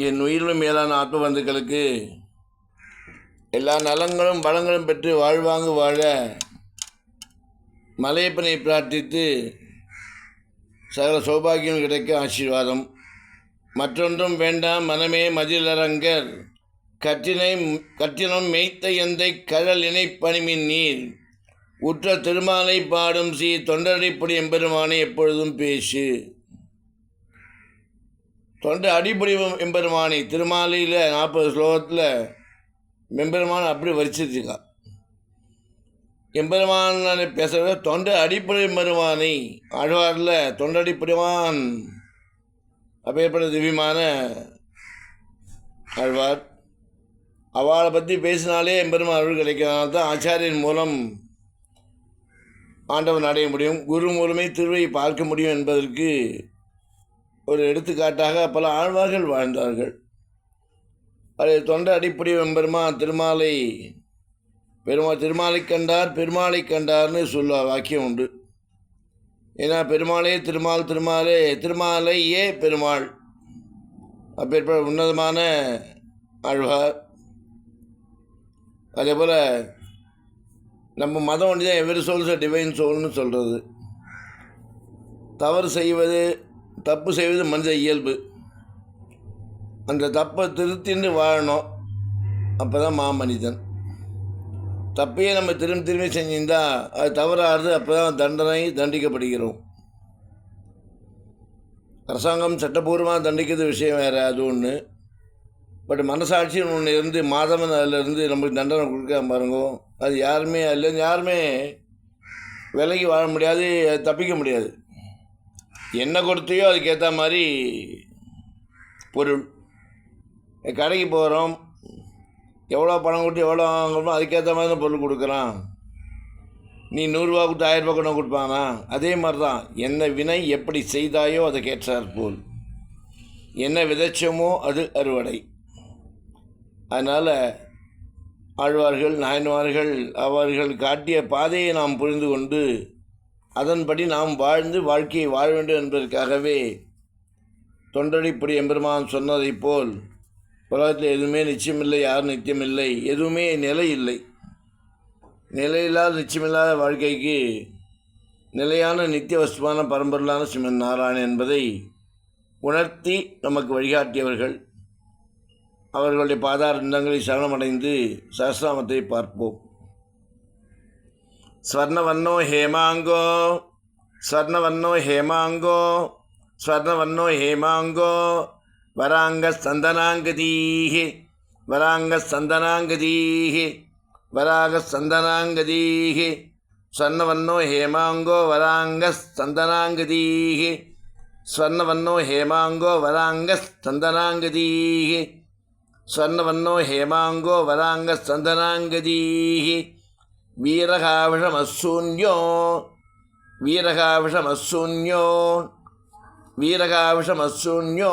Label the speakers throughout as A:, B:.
A: என் உயிரிலும் மேலான ஆத்ம பந்துக்களுக்கு எல்லா நலங்களும் பலங்களும் பெற்று வாழ்வாங்கு வாழ மலையப்பனை பிரார்த்தித்து சகல சௌபாகியம் கிடைக்க ஆசீர்வாதம். மற்றொன்றும் வேண்டாம். மனமே மதிலரங்கர். கற்றினை கற்றினம் மெய்த்த எந்தை கடல் இணைப்பணிமின் நீர். உற்ற திருமாலை பாடும் சீ தொண்டரைப்படி எம்பெருமானை எப்பொழுதும் பேசு. தொண்டை அடிப்படி எம்பெருமானி திருமாலையில் நாற்பது ஸ்லோகத்தில் எம்பெருமான் அப்படி வரிச்சிருச்சுங்க. எம்பெருமான் பேசுகிற தொண்டை அடிப்படை எம்பெருமானி. ஆழ்வாரில் தொண்டடிப்படிவான் அப்பேற்பட்ட திவ்யமான ஆழ்வார். அவளை பற்றி பேசினாலே எம்பெருமான் அருள் கிடைக்கிறதுனால தான் ஆச்சாரியன் மூலம் ஆண்டவன் அடைய முடியும். குரு மூலமே திருவையை பார்க்க முடியும் என்பதற்கு ஒரு எடுத்துக்காட்டாக பல ஆழ்வார்கள் வாழ்ந்தார்கள். அதை தொண்டை அடிப்படை வெம்பெருமா திருமாலை பெருமா திருமாலை கண்டார் பெருமாளை கண்டார்னு சொல்ல வாக்கியம் உண்டு. ஏன்னா பெருமாளே திருமால் திருமாலே திருமாலை ஏ பெருமாள். அப்பேற்பட்ட உன்னதமான ஆழ்வார். அதே போல் நம்ம மதம் ஒன்று தான் எவரி சோல்ஸ் டிவைன் சோல்னு சொல்கிறது தவறு செய்வது தப்பு செய்வது மனித இயல்பு. அந்த தப்பை திருத்தின்னு வாழணும். அப்போ தான் மாமனிதன். தப்பையே நம்ம திரும்பி திரும்பி செஞ்சிருந்தா அது தவறாகிறது. அப்போ தான் தண்டனை தண்டிக்கப்படுகிறோம். அரசாங்கம் சட்டப்பூர்வமாக தண்டிக்கிறது விஷயம் வேறு அது ஒன்று பட் மனசாட்சின்னு ஒன்று இருந்து மாதவன் அதிலிருந்து நம்மளுக்கு தண்டனை கொடுக்க பாருங்க. அது யாருமே அதில் யாருமே விலைக்கு வாழ முடியாது தப்பிக்க முடியாது. என்ன கொடுத்தையோ அதுக்கேற்ற மாதிரி பொருள். கடைக்கு போகிறோம் எவ்வளோ பணம் கொடுத்து எவ்வளோ வாங்கணுமோ அதுக்கேற்ற மாதிரி தான் பொருள் கொடுக்குறான். நீ நூறுரூவா கொடுத்து ஆயிரரூபா கொண்டு கொடுப்பானா? அதே மாதிரி தான் என்ன வினை எப்படி செய்தாயோ அதை கேட்டார் போல். என்ன விதைச்சோமோ அது அறுவடை. அதனால் ஆழ்வார்கள் நாயன்மார்கள் அவர்கள் காட்டிய பாதையை நாம் புரிந்து கொண்டு அதன்படி நாம் வாழ்ந்து வாழ்க்கையை வாழ வேண்டும் என்பதற்காகவே தொண்டடிப்படி எம்பெருமான் சொன்னதைப் போல் உலகத்தில் எதுவுமே நிச்சயமில்லை யாரும் நித்தியமில்லை எதுவுமே நிலை இல்லை. நிலையில்லாத நிச்சயமில்லாத வாழ்க்கைக்கு நிலையான நித்திய வஸ்துவான பரம்பொருளான சிவன் நாராயணன் என்பதை உணர்த்தி நமக்கு வழிகாட்டியவர்கள். அவர்களுடைய பாதாரந்தங்களை சரணமடைந்து சஹசிராமத்தை பார்ப்போம். ஸ்வர்ணவன்னோ ஹேமாங்கோ ஸ்வர்ணவன்னோ ஹேமாங்கோ ஸ்வர்ணவன்னோ ஹேமாங்கோ வராங்க சந்தனாங்கதீஹி வராங்க சந்தனாங்கதீஹி வராக சந்தனாங்கதீஹி ஸ்வர்ணவன்னோ ஹேமாங்கோ வராங்க சந்தனாங்கதீஹி ஸ்வர்ணவன்னோ ஹேமாங்கோ வீரகாவிஷமசூன்யோ. வீரகாவிஷமசூன்யோ. வீரகாவிஷமசூன்யோ.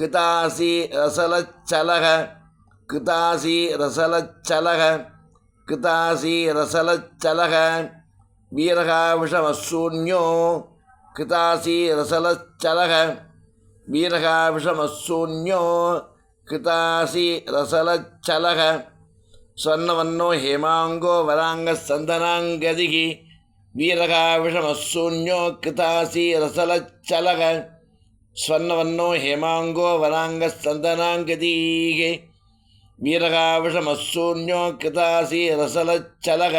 A: கிதாசி ரசலச்சலக. கிதாசி ரசலச்சலக. கிதாசி ரசலச்சலக. வீரகாவிஷமசூன்யோ. கிதாசி ரசலச்சலக. வீரகாவிஷமசூன்யோ. கிதாசி ரசலச்சலக. ಸ್ವರ್ಣವನ್ನೋ ಹೇಮಾಂಗೋ ವರಾಂಗ ಸಂದನಾಂಗದಿಗಿ ವೀರಗಾವಿಷಮಸ್ಸೂನ್ಯೋ ಕೃತಾಸಿ ರಸಲಚ್ಚಲಗ ಸ್ವರ್ಣವನ್ನೋ ಹೇಮಾಂಗೋ ವರಾಂಗ ಸಂದನಾಂಗದೀಗೆ ವೀರಗಾವಿಷಮಸ್ಸೂನ್ಯೋ ಕೃತಾಸಿ ರಸಲಚ್ಚಲಗ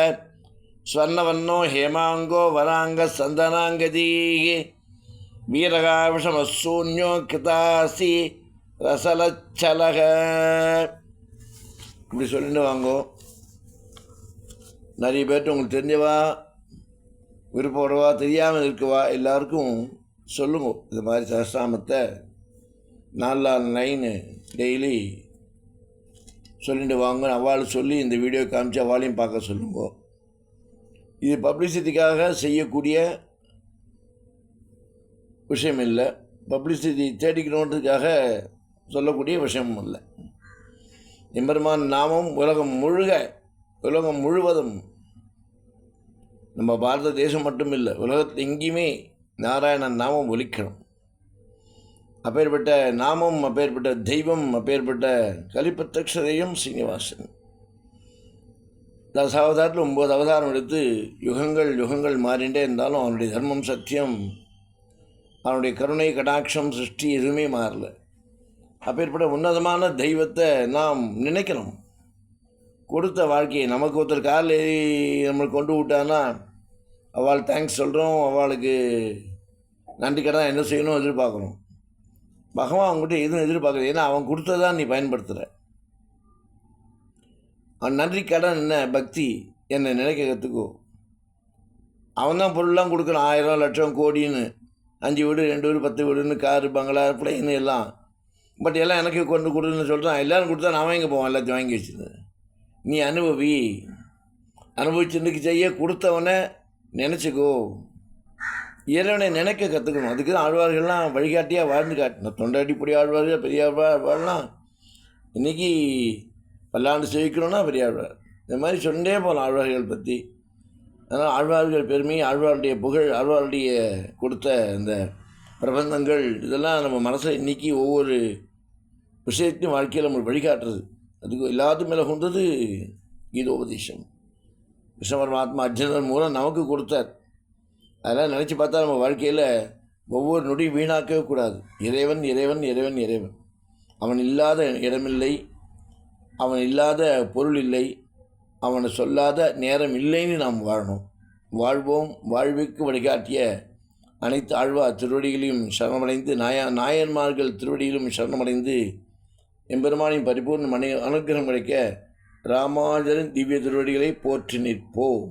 A: ಸ್ವರ್ಣವನ್ನೋ ಹೇಮಾಂಗೋ ವರಾಂಗ ಸಂದನಾಂಗದೀಗೆ ವೀರಗಾವಿಷಮಸ್ಸೂನ್ಯೋ ಕೃತಾಸಿ ರಸಲಚ್ಚಲಗ இப்படி சொல்லிட்டு வாங்கோ. நிறைய பேர்ட்டு உங்களுக்கு தெரிஞ்சவா விருப்பப்படுவா தெரியாமல் இருக்கவா எல்லாருக்கும் சொல்லுங்க. இது மாதிரி சஹசிராமத்தை நாலு நாலு லைனு டெய்லி சொல்லிட்டு வாங்க. அவள் சொல்லி இந்த வீடியோ காமிச்சு அவளையும் பார்க்க சொல்லுங்க. இது பப்ளிசிட்டிக்காக செய்யக்கூடிய விஷயம் இல்லை. பப்ளிசிட்டி தேடிக்கணுன்றதுக்காக சொல்லக்கூடிய விஷயமும் இல்லை. எம்பெருமான் நாமம் உலகம் முழுக உலகம் முழுவதும். நம்ம பாரத தேசம் மட்டும் இல்லை உலகத்தில் எங்கேயுமே நாராயணன் நாமம் ஒலிக்கணும். அப்பேற்பட்ட நாமம் அப்பேற்பட்ட தெய்வம் அப்பேற்பட்ட கலிப்பத்தக்ஷரையும் சீனிவாசன். தசாவதாரத்தில் ஒம்பது அவதாரம் எடுத்து யுகங்கள் யுகங்கள் மாறிண்டே இருந்தாலும் அவனுடைய தர்மம் சத்தியம் அவனுடைய கருணை கடாட்சம் சிருஷ்டி எதுவுமே மாறலை. அப்பேற்பட்ட உன்னதமான தெய்வத்தை நாம் நினைக்கணும். கொடுத்த வாழ்க்கையை நமக்கு ஒருத்தர் கால் ஏறி நம்மளை கொண்டு விட்டான்னா அவள் தேங்க்ஸ் சொல்கிறோம் அவளுக்கு நன்றி கடன் என்ன செய்யணும் எதிர்பார்க்குறோம் பகவான் அவங்ககிட்ட எதுவும் எதிர்பார்க்குறது ஏன்னா அவன் கொடுத்ததான் நீ பயன்படுத்துகிற அவன் நன்றி கடன் என்ன பக்தி என்னை நினைக்க கற்றுக்கோ அவன் தான் பொருள்லாம் கொடுக்குறான் ஆயிரம் லட்சம் கோடின்னு. அஞ்சு வீடு ரெண்டு வீடு பத்து வீடுன்னு காரு பங்களா பிள்ளைன்னு எல்லாம். பட் எல்லாம் எனக்கு கொண்டு கொடுன்னு சொல்கிறான் எல்லோரும் கொடுத்தா நான் வாங்கி போவான். எல்லாத்தையும் வாங்கி வச்சுருந்தேன். நீ அனுபவி. அனுபவிச்சுருக்கு செய்ய கொடுத்தவனை நினச்சிக்கோ. இறைவனை நினைக்க கற்றுக்கணும் அதுக்கு தான் ஆழ்வார்கள்லாம் வழிகாட்டியாக வாழ்ந்து காட்டின. தொண்டடிப்படி ஆழ்வார்கள் பெரிய ஆழ்வார்லாம் இன்றைக்கி பல்லாண்டு சேவிக்கணும்னா பெரிய ஆழ்வார். இந்த மாதிரி சொல்லிட்டே போகலாம் ஆழ்வார்கள் பற்றி அதனால் ஆழ்வார்கள் பெருமை ஆழ்வாருடைய புகழ் ஆழ்வாருடைய கொடுத்த அந்த பிரபந்தங்கள் இதெல்லாம் நம்ம மனசை இன்னைக்கு ஒவ்வொரு விஷயத்தையும் வாழ்க்கையில் நம்ம வழிகாட்டுறது. அதுக்கு எல்லாத்து மேலே கொண்டது கீதோபதேசம். கிருஷ்ண பரமாத்மா அர்ஜுனன் மூலம் நமக்கு கொடுத்தார். அதெல்லாம் நினச்சி பார்த்தா நம்ம வாழ்க்கையில் ஒவ்வொரு நொடி வீணாக்கவே கூடாது. இறைவன் இறைவன் இறைவன் இறைவன். அவன் இல்லாத இடமில்லை. அவன் இல்லாத பொருள் இல்லை. அவனை சொல்லாத நேரம் இல்லைன்னு நாம் வாழணும். வாழ்வோம் வாழ்வுக்கு வழிகாட்டிய அனைத்து ஆழ்வார் திருவடிகளையும் சரணமடைந்து நாயா நாயன்மார்கள் திருவடியிலும் சரணமடைந்து எம்பெருமானின் பரிபூர்ண மனை அனுகிரகம் கிடைக்க ராமானுஜரின் திவ்ய திருவடிகளை போற்றி நிற்போம்.